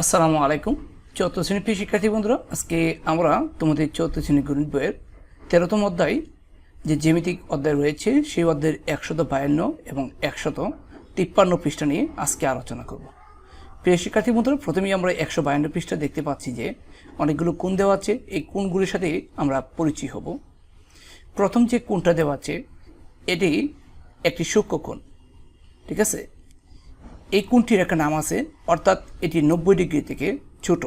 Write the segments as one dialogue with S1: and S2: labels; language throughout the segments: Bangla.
S1: আসসালামু আলাইকুম। চতুর্থ শ্রেণির প্রিয় শিক্ষার্থী বন্ধুরা, আজকে আমরা তোমাদের চতুর্থ শ্রেণি গণিত বইয়ের তেরোতম অধ্যায় যে জ্যামিতিক অধ্যায় রয়েছে, সেই অধ্যায়ের একশত বায়ান্ন এবং একশত তিপ্পান্ন পৃষ্ঠা নিয়ে আজকে আলোচনা করব। প্রিয় শিক্ষার্থী বন্ধুরা, প্রথমেই আমরা একশো বায়ান্ন পৃষ্ঠা দেখতে পাচ্ছি যে অনেকগুলো কোণ দেওয়া আছে, এই কোণগুলির সাথে আমরা পরিচয় হব। প্রথম যে কোণটা দেওয়া আছে, এটি একটি সূক্ষ্ম কোণ, ঠিক আছে? এই কোণটির একটা নাম আছে, অর্থাৎ এটি নব্বই ডিগ্রি থেকে ছোট।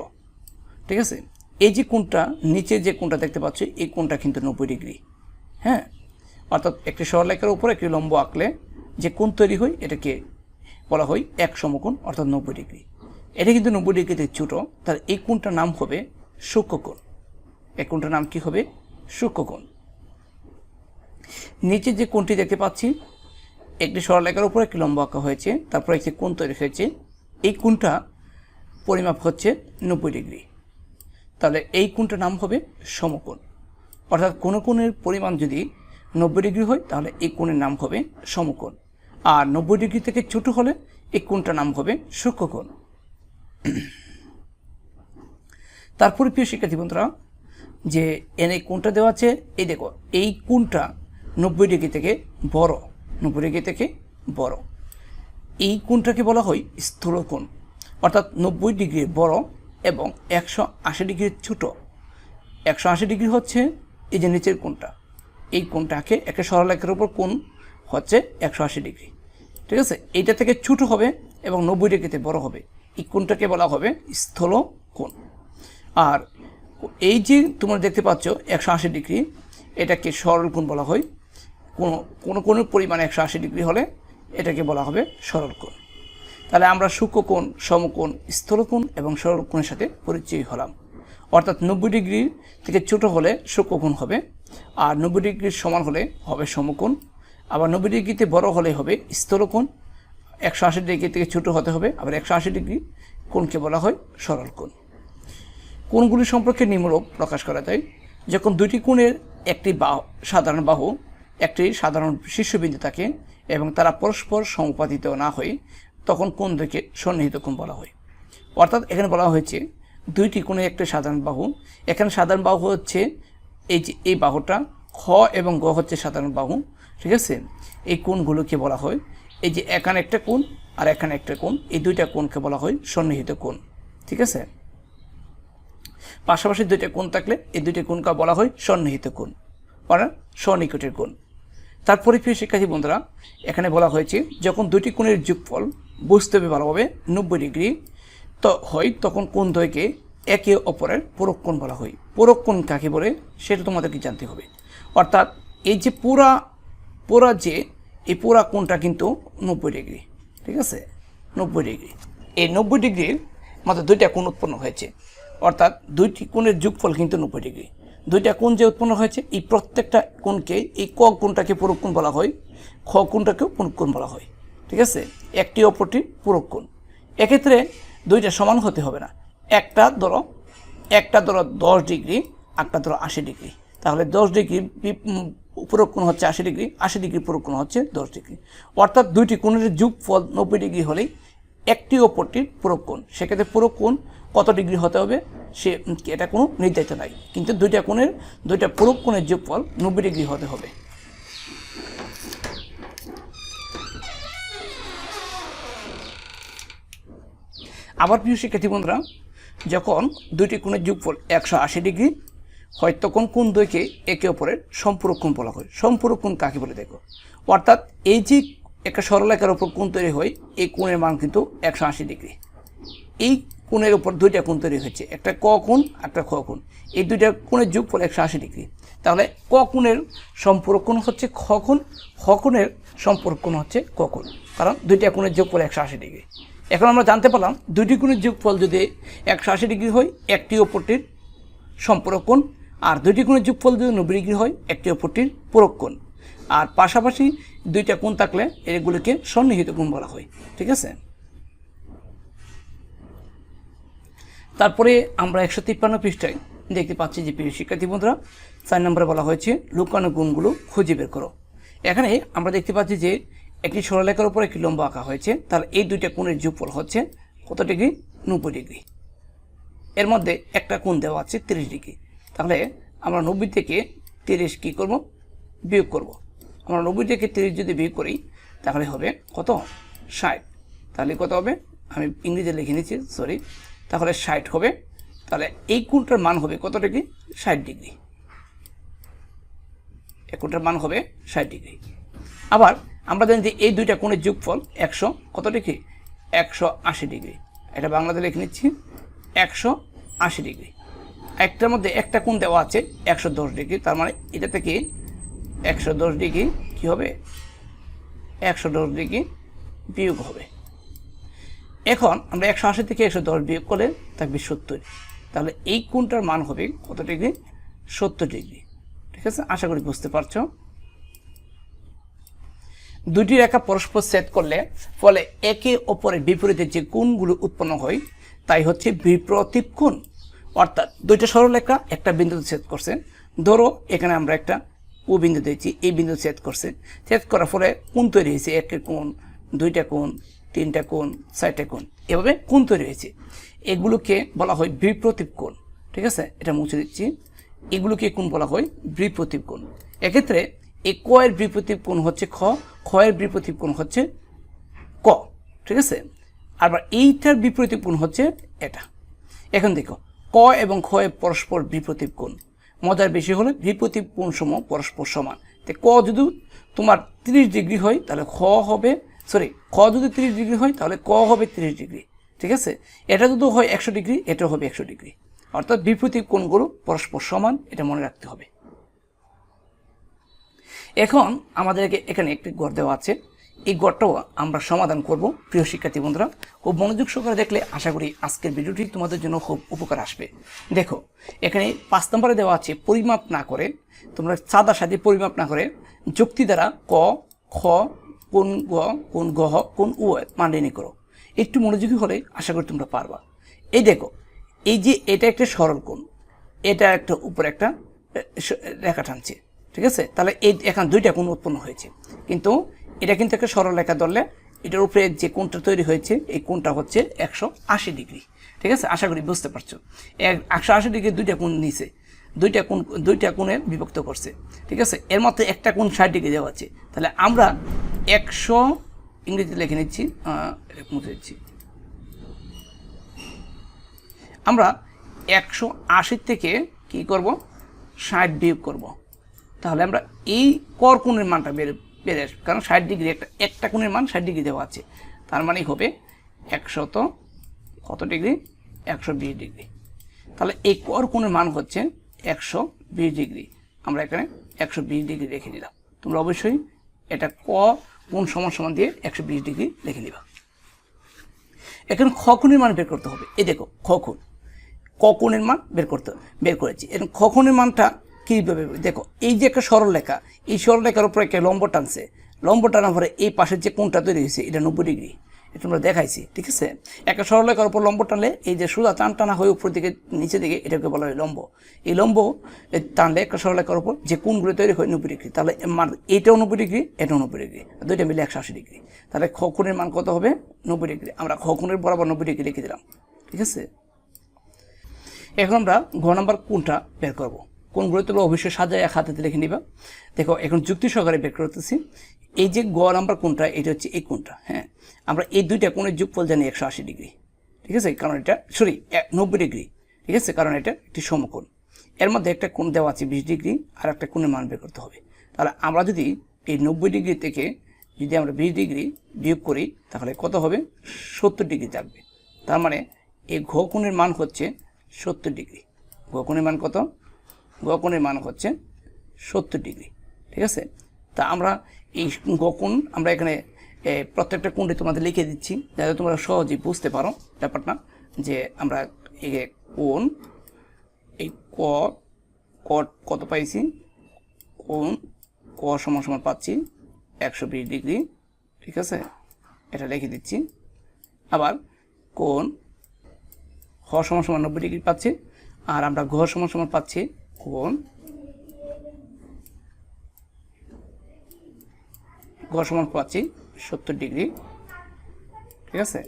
S1: ঠিক আছে? এই যে কোনটা নিচে যে কোনটা দেখতে পাচ্ছ, এই কোনটা কিন্তু নব্বই ডিগ্রি। হ্যাঁ? অর্থাৎ একটি সরলেখার উপর একটি লম্ব আঁকলে যে কোন তৈরি হয়, এটাকে বলা হয় এক সমকোণ, অর্থাৎ নব্বই ডিগ্রি। এটা কিন্তু নব্বই ডিগ্রি থেকে ছোটো, তার এই কোণটার নাম হবে সূক্ষ্মকোণ। এই কোণটার নাম কি হবে? সূক্ষ্মকোণ। নিচে যে কোণটি দেখতে পাচ্ছি একটি সরলেখার উপর একটি লম্ব আঁকা হয়েছে, তারপর একটি কোণ তৈরি হয়েছে। এই কোণটা পরিমাপ হচ্ছে নব্বই ডিগ্রি। তাহলে এই কোণটার নাম হবে সমকোণ। অর্থাৎ কোনো কোণের পরিমাণ যদি নব্বই ডিগ্রি হয়, তাহলে এই কোণের নাম হবে সমকোণ। আর নব্বই ডিগ্রি থেকে ছোট হলে এই কোণটার নাম হবে সূক্ষ্মকোণ। তারপরে প্রিয় শিক্ষার্থী বন্ধুরা, যে এনে কোণটা দেওয়া আছে, এই দেখো, এই কোণটা নব্বই ডিগ্রি থেকে বড়। নব্বই ডিগ্রি থেকে বড়। এই কোণটাকে বলা হয় স্থূল কোণ। অর্থাৎ নব্বই ডিগ্রি বড় এবং একশো আশি ডিগ্রির ছোট। একশো আশি ডিগ্রি হচ্ছে এই যে নিচের কোণটা। এই কোণটাকে একটা সরলেখার উপর কোণ হচ্ছে একশো আশি ডিগ্রি। ঠিক আছে? এইটা থেকে ছোট হবে এবং নব্বই ডিগ্রিতে বড় হবে। এই কোণটাকে বলা হবে স্থল কোণ। আর এই যে তোমরা দেখতে পাচ্ছ একশো আশি ডিগ্রি, এটাকে সরল কোণ বলা হয় কোনো কোনো কোনো পরিমাণ একশো আশি ডিগ্রি হলে এটাকে বলা হবে সরল কোণ তাহলে আমরা সূক্ষ্মকোণ, সমকোণ, স্থলকোণ এবং সরল কোণের সাথে পরিচয় হলাম। অর্থাৎ নব্বই ডিগ্রি থেকে ছোট হলে সূক্ষ্মকোণ হবে, আর নব্বই ডিগ্রির সমান হলে হবে সমকোণ, আবার নব্বই ডিগ্রিতে বড় হলে হবে স্থলকোণ, একশো আশি ডিগ্রি থেকে ছোট হতে হবে, আবার একশো আশি ডিগ্রি কোণকে বলা হয় সরল কোণ কোণগুলি সম্পর্কে নিম্নরূপ প্রকাশ করা যায়। যখন দুটি কোণের একটি বাহু সাধারণ বাহু একটি সাধারণ শীর্ষবিন্দু থাকে এবং তারা পরস্পর সমাপাতিত না হয় তখন কোণ থেকে সন্নিহিত কোণ বলা হয়। অর্থাৎ এখানে বলা হয়েছে, দুইটি কোণের একটি সাধারণ বাহু। এখানে সাধারণ বাহু হচ্ছে এই যে এই বাহুটা, খ এবং গ হচ্ছে সাধারণ বাহু, ঠিক আছে? এই কোণগুলোকে বলা হয়। এই যে এখানে একটা কোণ আর এখানে একটা কোণ, এই দুইটা কোণকে বলা হয় সন্নিহিত কোণ, ঠিক আছে? পাশাপাশি দুইটা কোণ থাকলে এই দুইটা কোণকে বলা হয় সন্নিহিত কোণ অর্থাৎ স্বনিকটের কোণ। তারপরে প্রিয় শিক্ষার্থী বন্ধুরা, এখানে বলা হয়েছে, যখন দুটি কোণের যোগফল বুঝতে হবে ভালোভাবে, নব্বই ডিগ্রি, তো হয় তখন কোন দ্বয়কে একে অপরের পরক্ষণ বলা হয়। পরক্ষণ কাকে বলে, সেটা তোমাদেরকে জানতে হবে। অর্থাৎ এই যে পুরা পুরা যে, এই পুরা কোণটা কিন্তু নব্বই ডিগ্রি, ঠিক আছে? নব্বই ডিগ্রি। এই নব্বই ডিগ্রির মধ্যে দুইটা কোণ উৎপন্ন হয়েছে। অর্থাৎ দুইটি কোণের যোগফল কিন্তু নব্বই ডিগ্রি। দুইটা কোণ যে উৎপন্ন হয়েছে, এই প্রত্যেকটা কোণকে, এই ক কোণটাকে পুরক্ষণ বলা হয়, খ কোণটাকেও পুরক্ষণ বলা হয়। ঠিক আছে? একটি অপরটি পুরক্ষণ এক্ষেত্রে দুইটা সমান হতে হবে না। একটা ধরো একটা ধরো দশ ডিগ্রি একটা ধরো আশি ডিগ্রি। তাহলে দশ ডিগ্রি পুরক্ষণ হচ্ছে আশি ডিগ্রি আশি ডিগ্রি পুরক্ষণ হচ্ছে দশ ডিগ্রি। অর্থাৎ দুইটি কোণের যুগফল নব্বই ডিগ্রি হলেই একটি অপরটির পুরক্ষণ সেক্ষেত্রে পুরক্ষণ কত ডিগ্রি হতে হবে? সে এটা কোনো নির্ধারিত নাই। কিন্তু দুইটা কোণের, দুইটা পুরক কোণের যোগফল নব্বই ডিগ্রি হতে হবে। আবার প্রিয় শিক্ষার্থী বন্ধুরা, যখন দুইটি কোণের যোগফল একশো আশি ডিগ্রি, হয় তখন কোন দুইকে একে অপরের সম্পূরক কোণ বলা হয়? সম্পূরক কোণ কাকে বলে দেখো? অর্থাৎ এই যে একটা সরলরেখার ওপর কোণ তৈরি হয়, এই কোণের মান কিন্তু একশো আশি ডিগ্রি। এই কোণের উপর দুইটা কোণ তৈরি হয়েছে একটা ক কোণ একটা খ কোণ। এই দুইটা কোণের যোগফল একশো আশি ডিগ্রি। তাহলে ক কোণের সম্পর্ক কোণ হচ্ছে খ কোণ, খ কোণের সম্পর্ক কোণ হচ্ছে ক কোণ। কারণ দুইটা কোণের যোগফল একশো আশি ডিগ্রি। এখন আমরা জানতে পারলাম, দুইটি কোণের যোগফল যদি একশো আশি ডিগ্রি হয়, একটি অপরটির সম্পর্ক কোণ, আর দুইটি কোণের যোগফল যদি নব্বই ডিগ্রি হয়, একটি অপরটির পূরক কোণ। আর পাশাপাশি দুইটা কোণ থাকলে এগুলিকে সন্নিহিত কোণ বলা হয়। ঠিক আছে? তারপরে আমরা একশো তিপ্পান্ন পৃষ্ঠায় দেখতে পাচ্ছি যে প্রিয় শিক্ষার্থী বন্ধুরা, চার নম্বরে বলা হয়েছে, লুকানো গুণগুলো খুঁজে বের করো। এখানে আমরা দেখতে পাচ্ছি যে একটি সরলেখার উপর একটি লম্বা আঁকা হয়েছে, তাহলে এই দুইটা কোণের যোগফল হচ্ছে কত ডিগ্রি? নব্বই ডিগ্রি। এর মধ্যে একটা কোণ দেওয়া আছে তিরিশ ডিগ্রি। তাহলে আমরা নব্বই থেকে তিরিশ কী করব? বিয়োগ করব। আমরা নব্বই থেকে তিরিশ যদি বিয়োগ করি, তাহলে হবে কত? ষাট। তাহলে কত হবে? আমি ইংরেজি লিখে নিচ্ছি সরি তাহলে ষাট হবে। তাহলে এই কোণটার মান হবে কত ডিগ্রি ষাট ডিগ্রি। এই কোণটার মান হবে ষাট ডিগ্রি। আবার আমরা জানি যে এই দুইটা কোণের যোগফল একশো কত ডিগ্রি একশো আশি ডিগ্রি। এটা বাংলাতে লিখে নিচ্ছি, একশো আশি ডিগ্রি। একটার মধ্যে একটা কোণ দেওয়া আছে একশো দশ ডিগ্রি, তার মানে এটা থেকে একশো দশ ডিগ্রি কী হবে? একশো দশ ডিগ্রি বিয়োগ হবে। এখন আমরা একশো আশি থেকে একশো দশ বিয়োগ করলে থাকবে সত্তর। তাহলে এই কোণটার মান হবে কত ডিগ্রি? সত্তর ডিগ্রি। ঠিক আছে? আশা করি বুঝতে পারছ। দুটি রেখা পরস্পর সেট করলে ফলে একে অপরের বিপরীতে যে কোণগুলো উৎপন্ন হয়, তাই হচ্ছে বিপ্রতীপ কোণ। অর্থাৎ দুইটা সরলরেখা একটা বিন্দুতে সেট করছে। ধরো, এখানে আমরা একটা ও বিন্দু দিয়েছি এই বিন্দু সেট করছে। সেট করার ফলে কোণ তৈরি হয়েছে একটা কোণ, দুইটা কোণ তিনটা কোণ চারটা কোণ। এভাবে কোণ তৈরি হয়েছে। এগুলোকে বলা হয় বিপ্রতীপ কোণ, ঠিক আছে? এটা মুছে দিচ্ছি। এগুলোকে কোণ বলা হয় বিপ্রতীপ কোণ। এক্ষেত্রে এই ক এর বিপরীত কোণ হচ্ছে খ খ এর বিপরীত কোণ হচ্ছে ক, ঠিক আছে? আবার এইটার বিপরীত কোণ হচ্ছে এটা। এখন দেখো, ক এবং খ পরস্পর বিপরীত কোণ। মজার বেশি হলে বিপরীত কোণ সম পরস্পর সমান। তো ক যদি তোমার তিরিশ ডিগ্রি হয়, তাহলে খ হবে সরি, ক যদি তিরিশ ডিগ্রি হয়, তাহলে ক হবে তিরিশ ডিগ্রি। ঠিক আছে? এটা যদি হয় একশো ডিগ্রি এটা হবে একশো ডিগ্রি। অর্থাৎ বিপরীত কোণগুলো পরস্পর সমান, এটা মনে রাখতে হবে। এখন আমাদেরকে এখানে একটি গড় দেওয়া আছে। এই গড়টাও আমরা সমাধান করব, প্রিয় শিক্ষার্থী বন্ধুরা। খুব মনোযোগ সহকারে দেখলে আশা করি আজকের ভিডিওটি তোমাদের জন্য খুব উপকার আসবে। দেখো, এখানে পাঁচ নম্বরে দেওয়া আছে, পরিমাপ না করে, তোমরা সাদা সাদে পরিমাপ না করে, যুক্তি দ্বারা ক, খ কোন গ, কোন গহ, কোন উ মান নির্ণয় করো। একটু মনোযোগী হলে আশা করি তোমরা পারবা। এই দেখো, এই যে এটা একটা সরল কোণ, এটা একটা উপরে একটা রেখা টানছে, ঠিক আছে? তাহলে এই এখন দুইটা কোণ উৎপন্ন হয়েছে। কিন্তু এটা কিন্তু একটা সরল রেখা ধরলে এটার উপরে যে কোণটা তৈরি হয়েছে, এই কোণটা হচ্ছে একশো আশি ডিগ্রি, ঠিক আছে? আশা করি বুঝতে পারছ। এক, একশো আশি ডিগ্রি দুইটা কোণ নিছে। দুইটা কোণ, দুইটা কোণে বিভক্ত করছে। ঠিক আছে? এর মধ্যে একটা কোণ ষাট ডিগ্রি দেওয়া আছে। তাহলে আমরা একশো ইংরেজিতে লিখে নিচ্ছি মুছে দিচ্ছি। আমরা একশো আশি থেকে কি করব? ষাট বিয়োগ করব। তাহলে আমরা এই কর কোণের মানটা বেড়ে বেড়ে কারণ ষাট ডিগ্রি একটা একটা কোণের মান ষাট ডিগ্রি দেওয়া আছে। তার মানে হবে? একশত কত ডিগ্রি? একশো বিশ ডিগ্রি। তাহলে এই কর কোণের মান হচ্ছে একশো বিশ ডিগ্রি। আমরা এখানে একশো বিশ ডিগ্রি রেখে দিলাম। তোমরা অবশ্যই এটা ক কোন সমান সমান দিয়ে একশো বিশ ডিগ্রি লিখে নিবা এখন খ কোণের মান বের করতে হবে। এই দেখো, খ কোণ ক কোণের মান বের করতে, বের করেছি। এবং খ কোণের মানটা কীভাবে দেখো, এই যে একটা সরল রেখা, এই সরল রেখার উপরে একটা লম্ব টানছে। লম্ব টানার পরে এই পাশের যে কোণটা তৈরি হয়েছে, এটা নব্বই ডিগ্রি। এটা আমরা দেখাইছি, ঠিক আছে? একটা সরল রেখার উপর লম্ব টানলে এই যে সোজা টান টানা হয়ে উপর দিকে, নিচে দিকে এটাকে বলা হয় লম্ব। এই লম্ব টানলে একটা সরল রেখার উপর যে কোণগুলো তৈরি হয় নব্বই ডিগ্রি, তাহলে মান এইটাও নব্বই ডিগ্রি এটাও নব্বই ডিগ্রি দুইটা মিলে একশো আশি ডিগ্রি। তাহলে খ মান কত হবে? নব্বই ডিগ্রি। আমরা খ বরাবর নব্বই ডিগ্রি লিখে দিলাম, ঠিক আছে? এখন আমরা ঘ নাম্বার কোনটা বের করব। কোনগুলো তোমরা অবশ্যই সাজায় এক হাতে লিখে নিবা। দেখো, এখন যুক্তি সহকারে বের করতেছি। এই যে গ নাম্বার কোনটা, এটা হচ্ছে এই কোনটা হ্যাঁ? আমরা এই দুইটা কোণের যুগফল জানি একশো আশি ডিগ্রি, ঠিক আছে? কারণ এটা সরি নব্বই ডিগ্রি, ঠিক আছে? কারণ এটা একটি সমকোণ। এর মধ্যে একটা কোণ দেওয়া আছে বিশ ডিগ্রি, আর একটা কোণের মান বের করতে হবে। তাহলে আমরা যদি এই নব্বই ডিগ্রি থেকে যদি আমরা বিশ ডিগ্রি বিয়োগ করি, তাহলে কত হবে? সত্তর ডিগ্রি থাকবে। তার মানে এই ঘ কোণের মান হচ্ছে সত্তর ডিগ্রি। ঘ মান কত? ঘ মান হচ্ছে সত্তর ডিগ্রি, ঠিক আছে? তা আমরা এই গোকুণ আমরা এখানে প্রত্যেকটা কোণটি তোমাদের লিখে দিচ্ছি, যাতে তোমরা সহজেই বুঝতে পারো ব্যাপারটা, যে আমরা কোণ এই ক কত পাইছি, কোন ক সমান সমান পাচ্ছি, একশো বিশ ডিগ্রি, ঠিক আছে? এটা লিখে দিচ্ছি। আবার কোন হ সমান সমান নব্বই ডিগ্রি পাচ্ছি, আর আমরা ঘ সমান সমান পাচ্ছি কোণ ঘ সমান পাচ্ছি সত্তর ডিগ্রি। ঠিক আছে?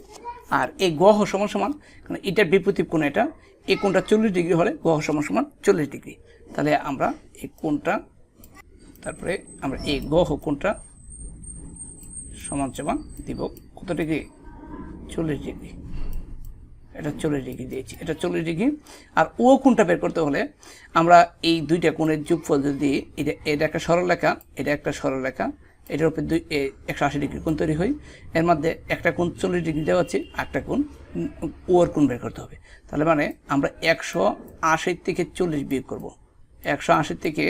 S1: আর এই গহ সমান সমান, কারণ এটার বিপরীত কোণ এটা এই কোণটা চল্লিশ ডিগ্রি হলে গহ সমান সমান চল্লিশ ডিগ্রি। তাহলে আমরা এই কোণটা, তারপরে আমরা এই গহ কোণটা সমান সমান দিব কত ডিগ্রি? চল্লিশ ডিগ্রি। এটা চল্লিশ ডিগ্রি দিয়েছি, এটা চল্লিশ ডিগ্রি। আর ও কোনটা বের করতে হলে আমরা এই দুইটা কোণের যোগফল যদি, এটা এটা একটা সরলরেখা, এটা একটা সরলরেখা এটার উপরে দুই একশো আশি ডিগ্রি কোণ তৈরি হয় এর মধ্যে একটা কোণ চল্লিশ ডিগ্রি দেওয়া আছে একটা কোণ ওর কোণ বের করতে হবে। তাহলে মানে আমরা একশো আশির থেকে চল্লিশ বিয়োগ করব। একশো আশির থেকে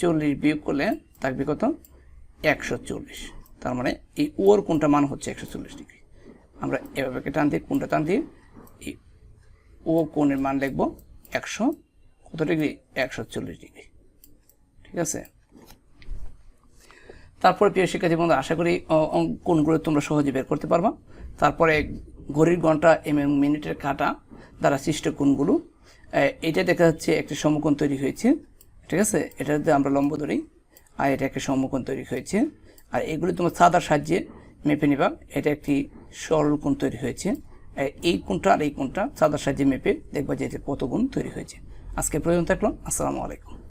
S1: চল্লিশ বিয়োগ করলে থাকবে কত? একশো চল্লিশ। তার মানে এই ওর কোনটা মান হচ্ছে একশো চল্লিশ ডিগ্রি। আমরা এভাবে টান দিয়ে কোনটা টান দিয়ে এই ও কোণের মান লিখব একশো কত ডিগ্রি? একশো চল্লিশ ডিগ্রি। ঠিক আছে? তারপরে প্রিয় শিক্ষার্থী বন্ধু, আশা করি কোণগুলো তোমরা সহজে বের করতে পারবা। তারপরে ঘড়ির ঘণ্টা এবং মিনিটের কাটা দ্বারা সৃষ্ট কোণগুলো এটা দেখা যাচ্ছে একটি সমকোণ তৈরি হয়েছে, ঠিক আছে? এটা যদি আমরা লম্ব ধরি, আর এটা একটা সমকোণ তৈরি হয়েছে, আর এগুলি তোমার সাদার সাহায্যে মেপে নিবা। এটা একটি সরল কোণ তৈরি হয়েছে এই কোণটা আর এই কোণটা সাদার সাহায্যে মেপে দেখবা যে এতে কত গুণ তৈরি হয়েছে। আজকে প্রয়োজন থাকল, আসসালামু আলাইকুম।